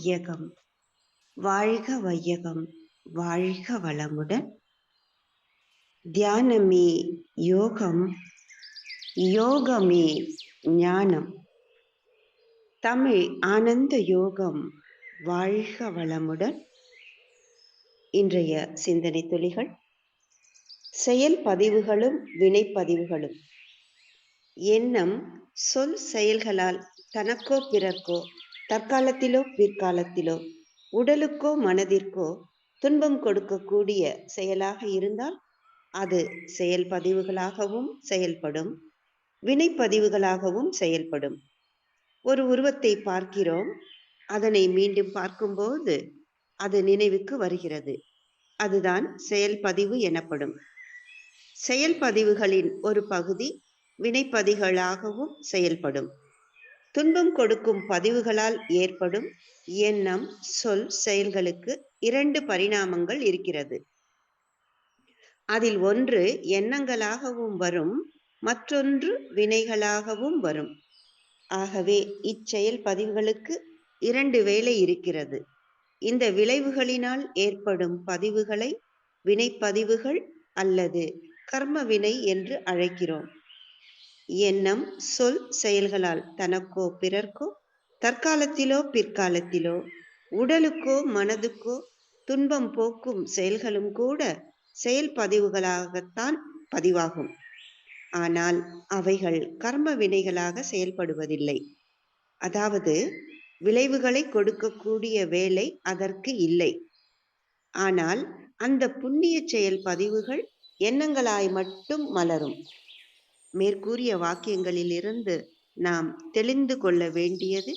வையகம். வாழ்க வையகம் வாழ்க வளமுடன். தியானமே யோகம் யோகமே ஞானம். தமிழ் ஆனந்த யோகம் வாழ்க வளமுடன். இன்றைய சிந்தனை துளிகள் செயல் பதிவுகளும் வினைப்பதிவுகளும். எண்ணம் சொல் செயல்களால் தனக்கோ பிறர்க்கோ தற்காலத்திலோ பிற்காலத்திலோ உடலுக்கோ மனதிற்கோ துன்பம் கொடுக்கக்கூடிய செயலாக இருந்தால் அது செயல் பதிவுகளாகவும் செயல்படும் வினைப்பதிவுகளாகவும் செயல்படும். ஒரு உருவத்தை பார்க்கிறோம். அதனை மீண்டும் பார்க்கும்போது அது நினைவுக்கு வருகிறது. அதுதான் செயல்பதிவு எனப்படும். செயல்பதிவுகளின் ஒரு பகுதி வினைப்பதிகளாகவும் செயல்படும். துன்பம் கொடுக்கும் பதிவுகளால் ஏற்படும் எண்ணம் சொல் செயல்களுக்கு இரண்டு பரிணாமங்கள் இருக்கிறது. அதில் ஒன்று எண்ணங்களாகவும் வரும் மற்றொன்று வினைகளாகவும் வரும். ஆகவே இச்செயல் பதிவுகளுக்கு இரண்டு வேலை இருக்கிறது. இந்த விளைவுகளினால் ஏற்படும் பதிவுகளை வினைப்பதிவுகள் அல்லது கர்ம வினை என்று அழைக்கிறோம். எண்ணம் சொல் செயல்களால் தனக்கோ பிறர்க்கோ தற்காலத்திலோ பிற்காலத்திலோ உடலுக்கோ மனதுக்கோ துன்பம் போக்கும் செயல்களும் கூட செயல்பதிவுகளாகத்தான் பதிவாகும். ஆனால் அவைகள் கர்ம வினைகளாக செயல்படுவதில்லை. அதாவது விளைவுகளை கொடுக்கக்கூடிய வேலை அதற்கு இல்லை. ஆனால் அந்த புண்ணிய செயல் பதிவுகள் எண்ணங்களாய் மட்டும் மலரும். மேற்கூறிய வாக்கியங்களிலிருந்து நாம் தெளிந்து கொள்ள வேண்டியது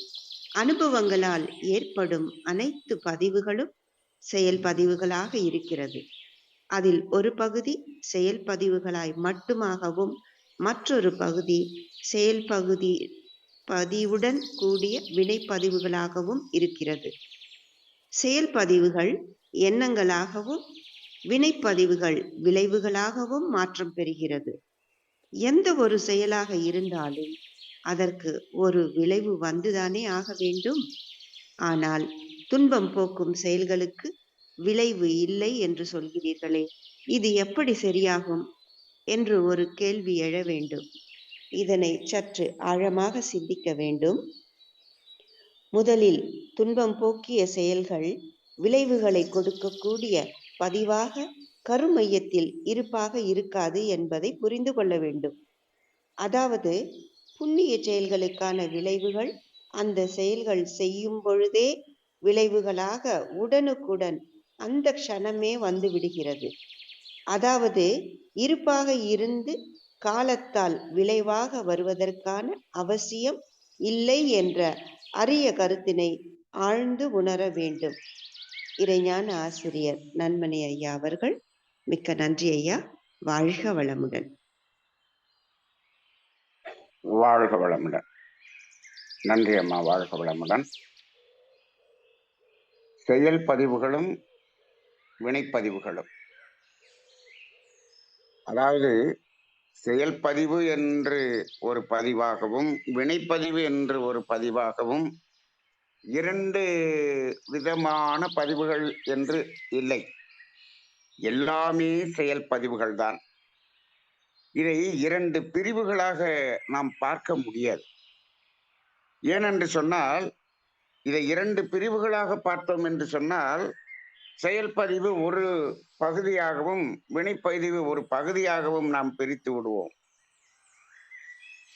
அனுபவங்களால் ஏற்படும் அனைத்து பதிவுகளும் செயல் பதிவுகளாக இருக்கிறது. அதில் ஒரு பகுதி செயல் பதிவுகளாய் மட்டுமாகவும் மற்றொரு பகுதி செயல் பகுதி பதிவுடன் கூடிய வினைப்பதிவுகளாகவும் இருக்கிறது. செயல்பதிவுகள் எண்ணங்களாகவும் வினைப்பதிவுகள் விளைவுகளாகவும் மாற்றம் பெறுகிறது. எந்த ஒரு செயலாக இருந்தாலும் அதற்கு ஒரு விளைவு வந்துதானே ஆக வேண்டும்? ஆனால் துன்பம் போக்கும் செயல்களுக்கு விளைவு இல்லை என்று சொல்கிறீர்களே இது எப்படி சரியாகும்? என்று ஒரு கேள்வி எழ வேண்டும். இதனை சற்று ஆழமாக சிந்திக்க வேண்டும். முதலில் துன்பம் போக்கிய செயல்கள் விளைவுகளை கொடுக்கக்கூடிய பதிவாக கருமையத்தில் இருப்பாக இருக்காது என்பதை புரிந்து கொள்ள வேண்டும். அதாவது புண்ணிய செயல்களுக்கான விளைவுகள் அந்த செயல்கள் செய்யும் பொழுதே விளைவுகளாக உடனுக்குடன் அந்த க்ஷணமே வந்து விடுகிறது. அதாவது இருப்பாக இருந்து காலத்தால் விளைவாக வருவதற்கான அவசியம் இல்லை என்ற அரிய கருத்தினை ஆழ்ந்து உணர வேண்டும். இறைஞான ஆசிரியர் நன்மணி ஐயா அவர்கள் மிக்க நன்றி ஐயா. வாழ்க வளமுடன். வாழ்க வளமுடன். நன்றி அம்மா வாழ்க வளமுடன். செயல் பதிவுகளும் வினைப்பதிவுகளும் அதாவது செயல்பதிவு என்று ஒரு பதிவாகவும் வினைப்பதிவு என்று ஒரு பதிவாகவும் இரண்டு விதமான பதிவுகள் என்று இல்லை. எல்லாமே செயல் பதிவுகள் தான் இதை இரண்டு பிரிவுகளாக நாம் பார்க்க முடியாது. ஏனென்று சொன்னால் இதை இரண்டு பிரிவுகளாக பார்த்தோம் என்று சொன்னால் செயல்பதிவு ஒரு பகுதியாகவும் வினைப்பதிவு ஒரு பகுதியாகவும் நாம் பிரித்து விடுவோம்.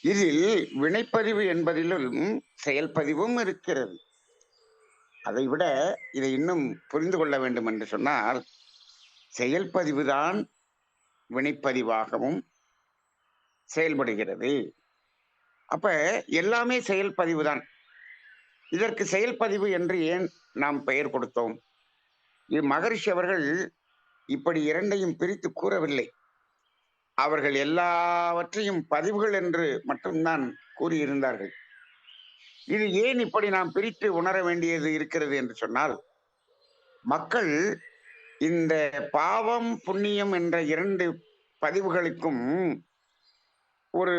இதில் வினைப்பதிவு என்பதிலும் செயல்பதிவும் இருக்கிறது. அதை விட இதை இன்னும் புரிந்து கொள்ள வேண்டும் என்று சொன்னால் செயல்பதிவுதான் வினைப்பதிவாகவும் செயல்படுகிறது. அப்ப எல்லாமே செயல்பதிவு தான் இதற்கு செயல்பதிவு என்று ஏன் நாம் பெயர் கொடுத்தோம்? இது மகரிஷி அவர்கள் இப்படி இரண்டையும் பிரித்து கூறவில்லை. அவர்கள் எல்லாவற்றையும் பதிவுகள் என்று மட்டும்தான் கூறியிருந்தார்கள். இது ஏன் இப்படி நாம் பிரித்து உணர வேண்டியது இருக்கிறது என்று சொன்னால் மக்கள் இந்த பாவம் புண்ணியம் என்ற இரண்டு பதிவுகளுக்கும் ஒரு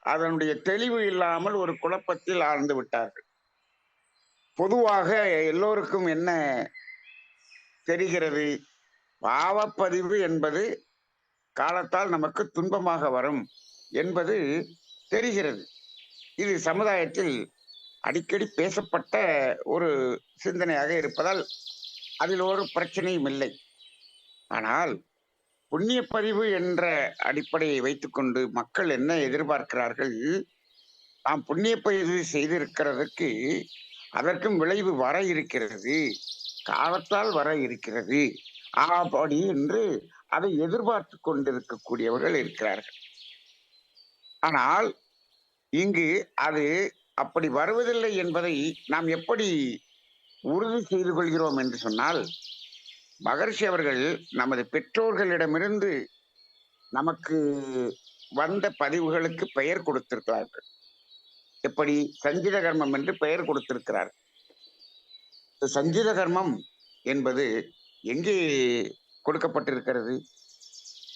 அதனுடைய தெளிவு இல்லாமல் ஒரு குழப்பத்தில் ஆழ்ந்து விட்டார்கள். பொதுவாக எல்லோருக்கும் என்ன தெரிகிறது? பாவப்பதிவு என்பது காலத்தால் நமக்கு துன்பமாக வரும் என்பது தெரிகிறது. இது சமுதாயத்தில் அடிக்கடி பேசப்பட்ட ஒரு சிந்தனையாக இருப்பதால் அதில் ஒரு பிரச்சனையும் இல்லை. ஆனால் புண்ணிய பதிவு என்ற அடிப்படையை வைத்துக்கொண்டு மக்கள் என்ன எதிர்பார்க்கிறார்கள்? நாம் புண்ணிய பதிவு செய்திருக்கிறதுக்கு அதற்கும் விளைவு வர இருக்கிறது காலத்தால் வர இருக்கிறது அப்படி என்று அதை எதிர்பார்த்து கொண்டிருக்கக்கூடியவர்கள் இருக்கிறார்கள். ஆனால் இங்கு அது அப்படி வருவதில்லை என்பதை நாம் எப்படி உறுதி செய்து கொள்கிறோம் என்று சொன்னால் மகர்ஷி அவர்கள் நமது பெற்றோர்களிடமிருந்து நமக்கு வந்த பதிவுகளுக்கு பெயர் கொடுத்திருக்கிறார்கள். எப்படி? சஞ்சித கர்மம் என்று பெயர் கொடுத்திருக்கிறார். சஞ்சித கர்மம் என்பது எங்கே கொடுக்கப்பட்டிருக்கிறது?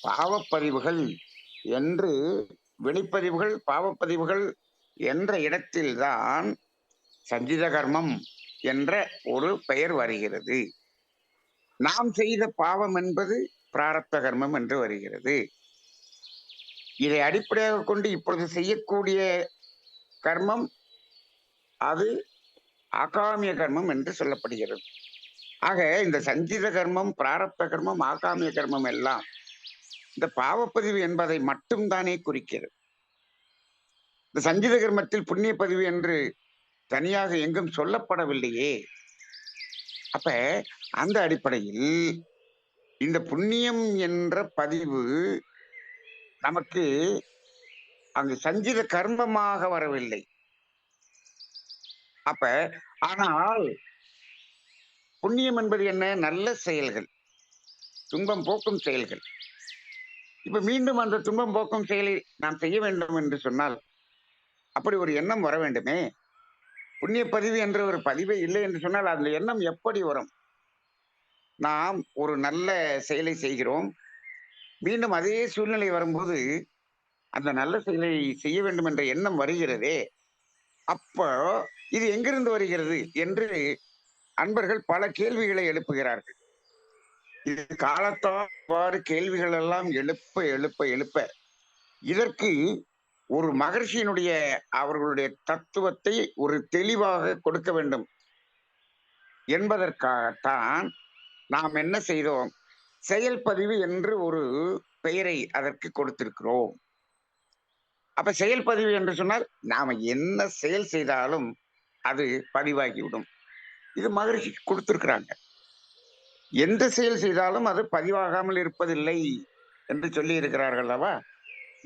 பாவப்பதிவுகள் என்று வெளிப்பதிவுகள் பாவப்பதிவுகள் என்ற இடத்தில்தான் சஞ்சித கர்மம் என்ற ஒரு பெயர் வருகிறது. நாம் செய்த பாவம் என்பது பிராரப்த கர்மம் என்று வருகிறது. இதை அடிப்படையாக கொண்டு இப்பொழுது செய்யக்கூடிய கர்மம் அது ஆகாமிய கர்மம் என்று சொல்லப்படுகிறது. ஆக இந்த சஞ்சித கர்மம் பிராரப்த கர்மம் ஆகாமிய கர்மம் எல்லாம் இந்த பாவப்பதிவு என்பதை மட்டும்தானே குறிக்கிறது. இந்த சஞ்சித கர்மத்தில் புண்ணிய பதிவு என்று தனியாக எங்கும் சொல்லப்படவில்லையே. அப்ப அந்த அடிப்படையில் இந்த புண்ணியம் என்ற பதிவு நமக்கு அங்கு சஞ்சித கர்மமாக வரவில்லை. அப்ப ஆனால் புண்ணியம் என்பது என்ன? நல்ல செயல்கள். துன்பம் போக்கும் செயல்கள். இப்ப மீண்டும் அந்த துன்பம் போக்கும் செயலை நாம் செய்ய வேண்டும் என்று சொன்னால் அப்படி ஒரு எண்ணம் வர வேண்டுமே. புண்ணிய பதிவு என்ற ஒரு பதிவே இல்லை என்று சொன்னால் அந்த எண்ணம் எப்படி வரும்? நாம் ஒரு நல்ல செயலை செய்கிறோம். மீண்டும் அதே சூழ்நிலை வரும்போது அந்த நல்ல செயலை செய்ய வேண்டும் என்ற எண்ணம் வருகிறதே. அப்போ இது எங்கிருந்து வருகிறது என்று அன்பர்கள் பல கேள்விகளை எழுப்புகிறார்கள். இது காலத்தால் கேள்விகள் எல்லாம் எழுப்ப எழுப்ப எழுப்ப. இதற்கு ஒரு மகர்ஷியினுடைய அவர்களுடைய தத்துவத்தை ஒரு தெளிவாக கொடுக்க வேண்டும். என்பதற்காகத்தான் நாம் என்ன செய்தோம்? செயல்பதிவு என்று ஒரு பெயரை அதற்கு கொடுத்திருக்கிறோம். அப்ப செயல்பதிவு என்று சொன்னால் நாம என்ன செயல் செய்தாலும் அது பதிவாகிவிடும். இது மகிழ்ச்சி கொடுத்திருக்கிறாங்க. எந்த செயல் செய்தாலும் அது பதிவாகாமல் இருப்பதில்லை என்று சொல்லி இருக்கிறார்கள் அல்லவா?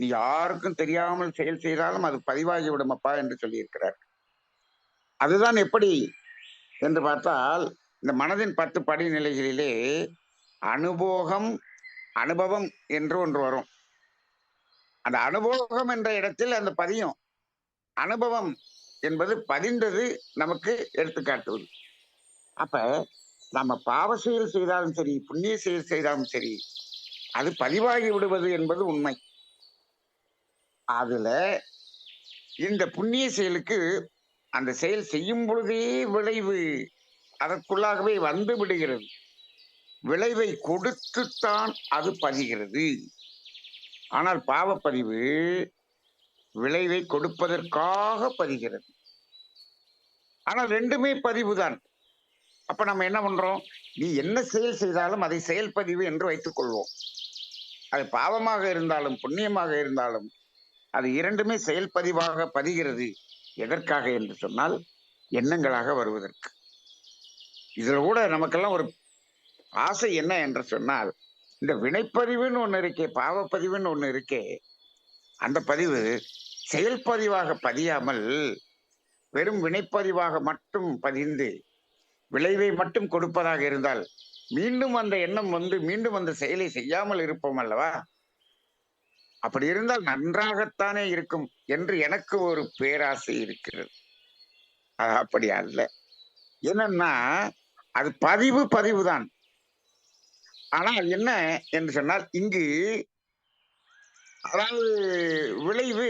நீ யாருக்கும் தெரியாமல் செயல் செய்தாலும் அது பதிவாகி விடுமப்பா என்று சொல்லியிருக்கிறார். அதுதான் எப்படி என்று பார்த்தால் இந்த மனதின் பத்து படிநிலைகளிலே அனுபோகம் அனுபவம் என்று ஒன்று வரும். அந்த அனுபோகம் என்ற இடத்தில் அந்த பதியும் அனுபவம் என்பது பதிந்தது நமக்கு எடுத்துக்காட்டுவது அப்ப நம்ம பாவ செயல் செய்தாலும் சரி புண்ணிய செயல் செய்தாலும் சரி அது பதிவாகி விடுவது என்பது உண்மை. அதுல இந்த புண்ணிய செயலுக்கு அந்த செயல் செய்யும் பொழுதே விளைவு அதற்குள்ளாகவே வந்து விடுகிறது. விளைவை கொடுத்துத்தான் அது பதிகிறது. ஆனால் பாவப்பதிவு விளைவை கொடுப்பதற்காக பதிகிறது. ஆனால் ரெண்டுமே பதிவுதான். அப்ப நம்ம என்ன பண்றோம்? நீ என்ன செயல் செய்தாலும் அதை செயல்பதிவு என்று வைத்துக் கொள்வோம். அது பாவமாக இருந்தாலும் புண்ணியமாக இருந்தாலும் அது இரண்டுமே செயல்பதிவாக பதிகிறது. எதற்காக என்று சொன்னால் எண்ணங்களாக வருவதற்கு. இதில் கூட நமக்கெல்லாம் ஒரு ஆசை என்ன என்று சொன்னால் இந்த வினைப்பதிவுன்னு ஒன்று இருக்கே பாவப்பதிவுன்னு ஒன்று இருக்கே அந்த பதிவு செயல்பதிவாக பதியாமல் வெறும் வினைப்பதிவாக மட்டும் பதிந்து விளைவை மட்டும் கொடுப்பதாக இருந்தால் மீண்டும் அந்த எண்ணம் வந்து மீண்டும் அந்த செயலை செய்யாமல் இருப்போம் அல்லவா? அப்படி இருந்தால் நன்றாகத்தானே இருக்கும் என்று எனக்கு ஒரு பேராசை இருக்கிறது. அது அப்படி அல்ல. என்னன்னா அது பதிவு பதிவு தான் ஆனால் என்ன என்று சொன்னால் இங்கு அதாவது விளைவு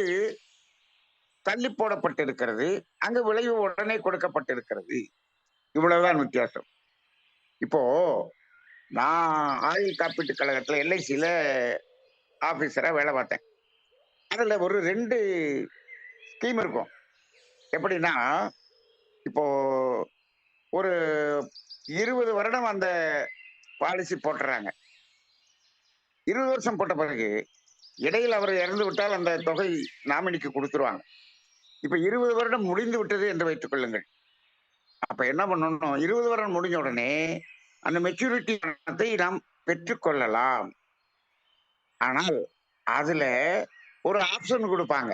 தள்ளி போடப்பட்டிருக்கிறது. அங்கு விளைவு உடனே கொடுக்கப்பட்டிருக்கிறது. இவ்வளவுதான் வித்தியாசம். இப்போ நான் ஆயுள் காப்பீட்டு கழகத்துல எல்ஐசியில ஆபீசரா வேலை பார்த்தேன். அதுல ஒரு ரெண்டு ஸ்கீம் இருக்கும். எப்படின்னா இப்போ ஒரு இருபது வருடம் அந்த பாலிசி போட்டுறாங்க. இருபது வருஷம் போட்ட பிறகு இடையில் அவர் இறந்து விட்டால் அந்த தொகை நாமினிக்கு கொடுத்துருவாங்க. இப்ப இருபது வருடம் முடிந்து விட்டது என்று வைத்துக் கொள்ளுங்கள். அப்ப என்ன பண்ணணும்? இருபது வருடம் முடிஞ்ச உடனே அந்த மெச்சூரிட்டி பணத்தை நாம் பெற்றுக்கொள்ளலாம் ஆனால் அதுல ஒரு ஆப்ஷன் கொடுப்பாங்க.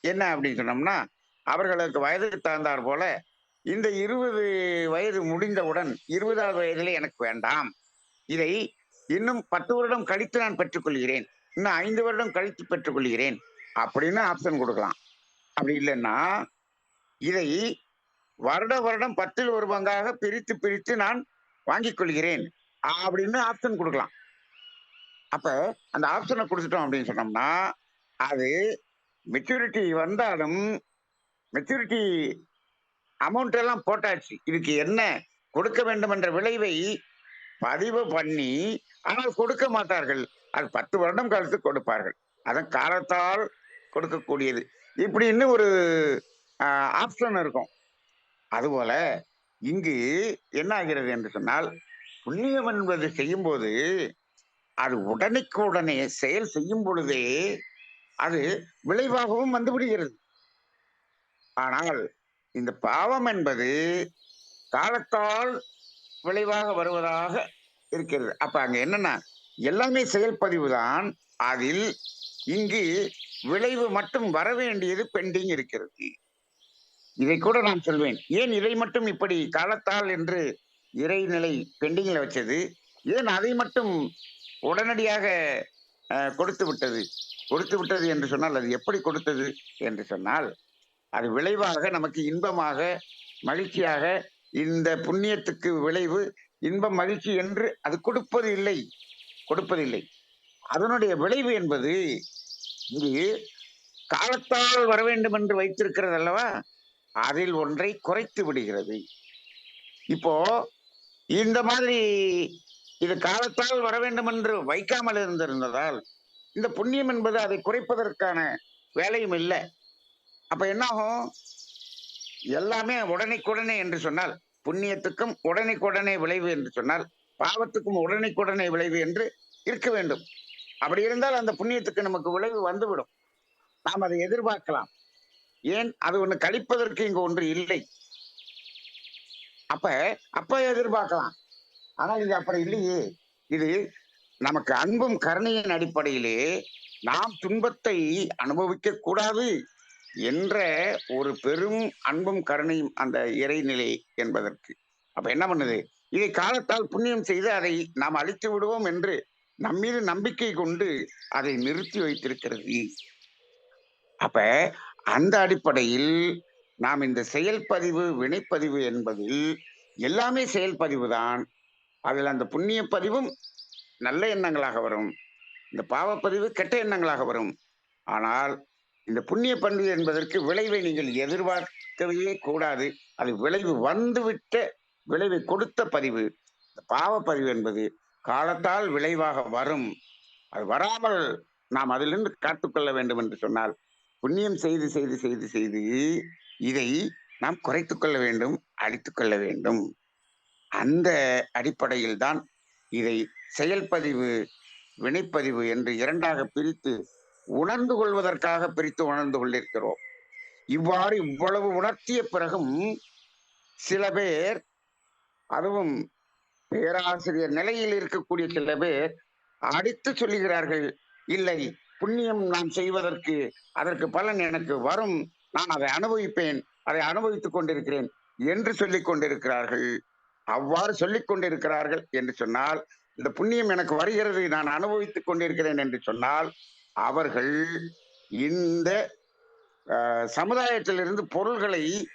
என்ன அப்படின்னு சொன்னோம்னா அவர்களுக்கு வயதுக்கு தகுந்தார் போல இந்த இருபது வயது முடிந்தவுடன் இருபதாவது வயதில் எனக்கு வேண்டாம். இதை இன்னும் பத்து வருடம் கழித்து நான் பெற்றுக்கொள்கிறேன். இன்னும் ஐந்து வருடம் கழித்து பெற்றுக்கொள்கிறேன். அப்படின்னு ஆப்ஷன் கொடுக்கலாம். அப்படி இல்லைன்னா இதை வருட வருடம் பத்தில் ஒரு பங்காக பிரித்து பிரித்து நான் வாங்கிக் கொள்கிறேன். அப்படின்னு ஆப்ஷன் கொடுக்கலாம். அப்ப அந்த ஆப்ஷனை கொடுத்துட்டோம் அப்படின்னு சொன்னோம்னா அது மெச்சூரிட்டி வந்தாலும் மெச்சூரிட்டி அமௌண்ட் எல்லாம் போட்டாச்சு. இதுக்கு என்ன கொடுக்க வேண்டும் என்ற விளைவை பதிவு பண்ணி ஆனால் கொடுக்க மாட்டார்கள். அது பத்து வருடம் கழித்து கொடுப்பார்கள். அதன் காலத்தால் கொடுக்கக்கூடியது. இப்படின்னு ஒரு ஆப்ஷன் இருக்கும். அதுபோல இங்கு என்ன ஆகிறது என்று சொன்னால் புண்ணியம் என்பது செய்யும்போது அது உடனுக்கு உடனே செயல் செய்யும் பொழுதே அது விளைவாகவும் வந்துவிடுகிறது ஆனால் இந்த பாவம் என்பது காலத்தால் விளைவாக வருவதாக இருக்கிறது. அப்ப அங்க என்னன்னா எல்லாமே செயல்பதிவு தான் அதில் இங்கு விளைவு மட்டும் வர வேண்டியது பெண்டிங் இருக்கிறது. இதை கூட நான் சொல்வேன். ஏன் இதை மட்டும் இப்படி காலத்தால் என்று இறைநிலை பெண்டிங்ல வச்சது? ஏன் அதை மட்டும் உடனடியாக கொடுத்து விட்டது. கொடுத்து விட்டது என்று சொன்னால் அது எப்படி கொடுத்தது என்று சொன்னால் அது விளைவாக நமக்கு இன்பமாக மகிழ்ச்சியாக இந்த புண்ணியத்துக்கு விளைவு இன்பம் மகிழ்ச்சி என்று அது கொடுப்பது இல்லை. கொடுப்பதில்லை அதனுடைய விளைவு என்பது இங்கு காலத்தால் வர வேண்டும் என்று வைத்திருக்கிறது அல்லவா? அதில் ஒன்றை குறைத்து விடுகிறது. இப்போ இந்த மாதிரி இது காலத்தால் வர வேண்டும் என்று வைக்காமல் இருந்திருந்ததால் இந்த புண்ணியம் என்பது அதை குறைப்பதற்கான வேலையும் இல்லை. அப்ப என்ன ஆகும் எல்லாமே உடனைக்குடனே என்று சொன்னால் புண்ணியத்துக்கும் உடனைக்குடனே விளைவு என்று சொன்னால் பாவத்துக்கும் உடனைக்குடனே விளைவு என்று இருக்க வேண்டும். அப்படி இருந்தால் அந்த புண்ணியத்துக்கு நமக்கு விளைவு வந்துவிடும். நாம் அதை எதிர்பார்க்கலாம். ஏன்? அது ஒண்ணு கழிப்பதற்கு இங்கு ஒன்று இல்லை. அப்ப அப்ப எதிர்பார்க்கலாம். ஆனால் இது அப்படி இல்லையே. இது நமக்கு அன்பும் கருணையின் அடிப்படையிலே நாம் துன்பத்தை அனுபவிக்க கூடாது என்ற ஒரு பெரும் அன்பும் கருணையும் அந்த இறைநிலை என்பதற்கு. அப்ப என்ன பண்ணுது? இதை காலத்தால் புண்ணியம் செய்து அதை நாம் அழித்து விடுவோம் என்று நம்மீது நம்பிக்கை கொண்டு அதை நிறுத்தி வைத்திருக்கிறது. அப்ப அந்த அடிப்படையில் நாம் இந்த செயல்பதிவு வினைப்பதிவு என்பதில் எல்லாமே செயல்பதிவு தான் அதில் அந்த புண்ணிய பதிவும் நல்ல எண்ணங்களாக வரும். இந்த பாவப்பதிவு கெட்ட எண்ணங்களாக வரும். ஆனால் இந்த புண்ணிய பண்பு என்பதற்கு விளைவை நீங்கள் எதிர்பார்க்கவே கூடாது. அது விளைவு வந்துவிட்ட விளைவை கொடுத்த பதிவு. இந்த பாவப்பதிவு என்பது காலத்தால் விளைவாக வரும். அது வராமல் நாம் அதிலிருந்து காத்துக்கொள்ள வேண்டும் என்று சொன்னால் புண்ணியம் செய்து செய்து செய்து செய்து இதை நாம் குறைத்து கொள்ள வேண்டும் அழித்து கொள்ள வேண்டும். அந்த அடிப்படையில் தான் இதை செயல்பதிவு வினைப்பதிவு என்று இரண்டாக பிரித்து உணர்ந்து கொள்வதற்காக பிரித்து உணர்ந்து கொண்டிருக்கிறோம். இவ்வாறு இவ்வளவு உணர்த்திய பிறகும் சில பேர் அதுவும் பேராசிரியர் நிலையில் இருக்கக்கூடிய சில பேர் அடித்து சொல்லுகிறார்கள் இல்லை புண்ணியம் நான் செய்வதற்கு அதற்கு பலன் எனக்கு வரும் நான் அதை அனுபவிப்பேன் அதை அனுபவித்துக் கொண்டிருக்கிறேன் என்று சொல்லிக் கொண்டிருக்கிறார்கள். அவ்வாறு சொல்லிக் கொண்டிருக்கிறார்கள் என்று சொன்னால் இந்த புண்ணியம் எனக்கு வருகிறது நான் அனுபவித்துக் கொண்டிருக்கிறேன் என்று சொன்னால் அவர்கள் இந்த சமுதாயத்திலிருந்து பொருள்களை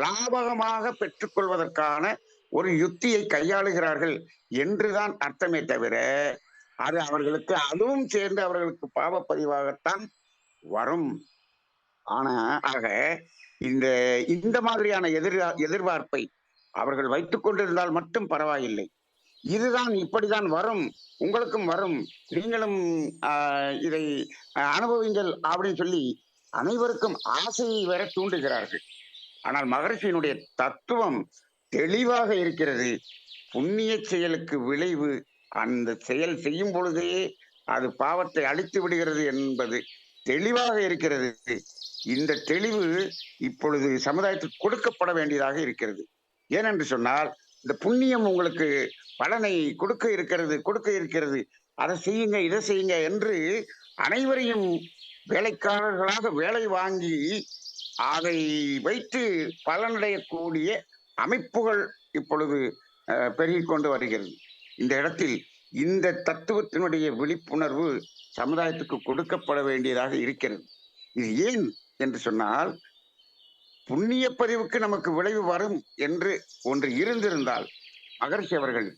லாபகமாக பெற்றுக்கொள்வதற்கான ஒரு யுத்தியை கையாளுகிறார்கள் என்றுதான் அர்த்தமே தவிர அது அவர்களுக்கு அதுவும் சேர்ந்து அவர்களுக்கு பாவப்பதிவாகத்தான் வரும். ஆனா ஆக இந்த இந்த மாதிரியான எதிர் எதிர்பார்ப்பை அவர்கள் வைத்துக் கொண்டிருந்தால் மட்டும் பரவாயில்லை. இதுதான் இப்படிதான் வரும். உங்களுக்கும் வரும். நீங்களும் இதை அனுபவிங்கள் அப்படின்னு சொல்லி அனைவருக்கும் ஆசையை வேற தூண்டுகிறார்கள். ஆனால் மகரிஷியினுடைய தத்துவம் தெளிவாக இருக்கிறது. புண்ணிய செயலுக்கு விளைவு அந்த செயல் செய்யும் பொழுதே அது பாவத்தை அழித்து விடுகிறது என்பது தெளிவாக இருக்கிறது. இந்த தெளிவு இப்பொழுது சமுதாயத்துக்கு கொடுக்கப்பட வேண்டியதாக இருக்கிறது. ஏனென்று சொன்னால் இந்த புண்ணியம் உங்களுக்கு பலனை கொடுக்க இருக்கிறது கொடுக்க இருக்கிறது. அதை செய்யுங்க இதை செய்யுங்க என்று அனைவரையும் வேலைக்காரர்களாக வேலை வாங்கி அதை வைத்து பலனடையக்கூடிய அமைப்புகள் இப்பொழுது பெருகி கொண்டு வருகிறது. இந்த இடத்தில் இந்த தத்துவத்தினுடைய விழிப்புணர்வு சமுதாயத்துக்கு கொடுக்கப்பட வேண்டியதாக இருக்கிறது. இது ஏன் என்று சொன்னால் புண்ணிய பதிவுக்கு நமக்கு விளைவு வரும் என்று ஒன்று இருந்திருந்தால் மகர்ஷி அவர்கள்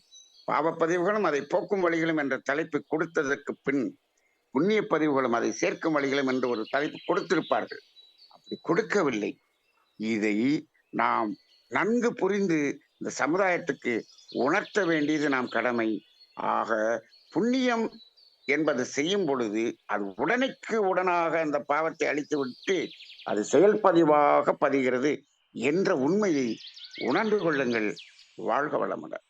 பாவப்பதிவுகளும் அதை போக்கும் வழிகளும் என்ற தலைப்பு கொடுத்ததற்கு பின் புண்ணிய பதிவுகளும் அதை சேர்க்கும் வழிகளும் என்று ஒரு தலைப்பு கொடுத்திருப்பார்கள். அப்படி கொடுக்கவில்லை. இதை நாம் நன்கு புரிந்து இந்த சமுதாயத்துக்கு உணர்த்த வேண்டியது நாம் கடமை. ஆக புண்ணியம் என்பது செய்யும் பொழுது அது உடனுக்கு உடனாக அந்த பாவத்தை அழித்து விட்டு அது செயல்பதிவாக பதிகிறது என்ற உண்மையை உணர்ந்து கொள்ளுங்கள். வாழ்க வளமுடன்.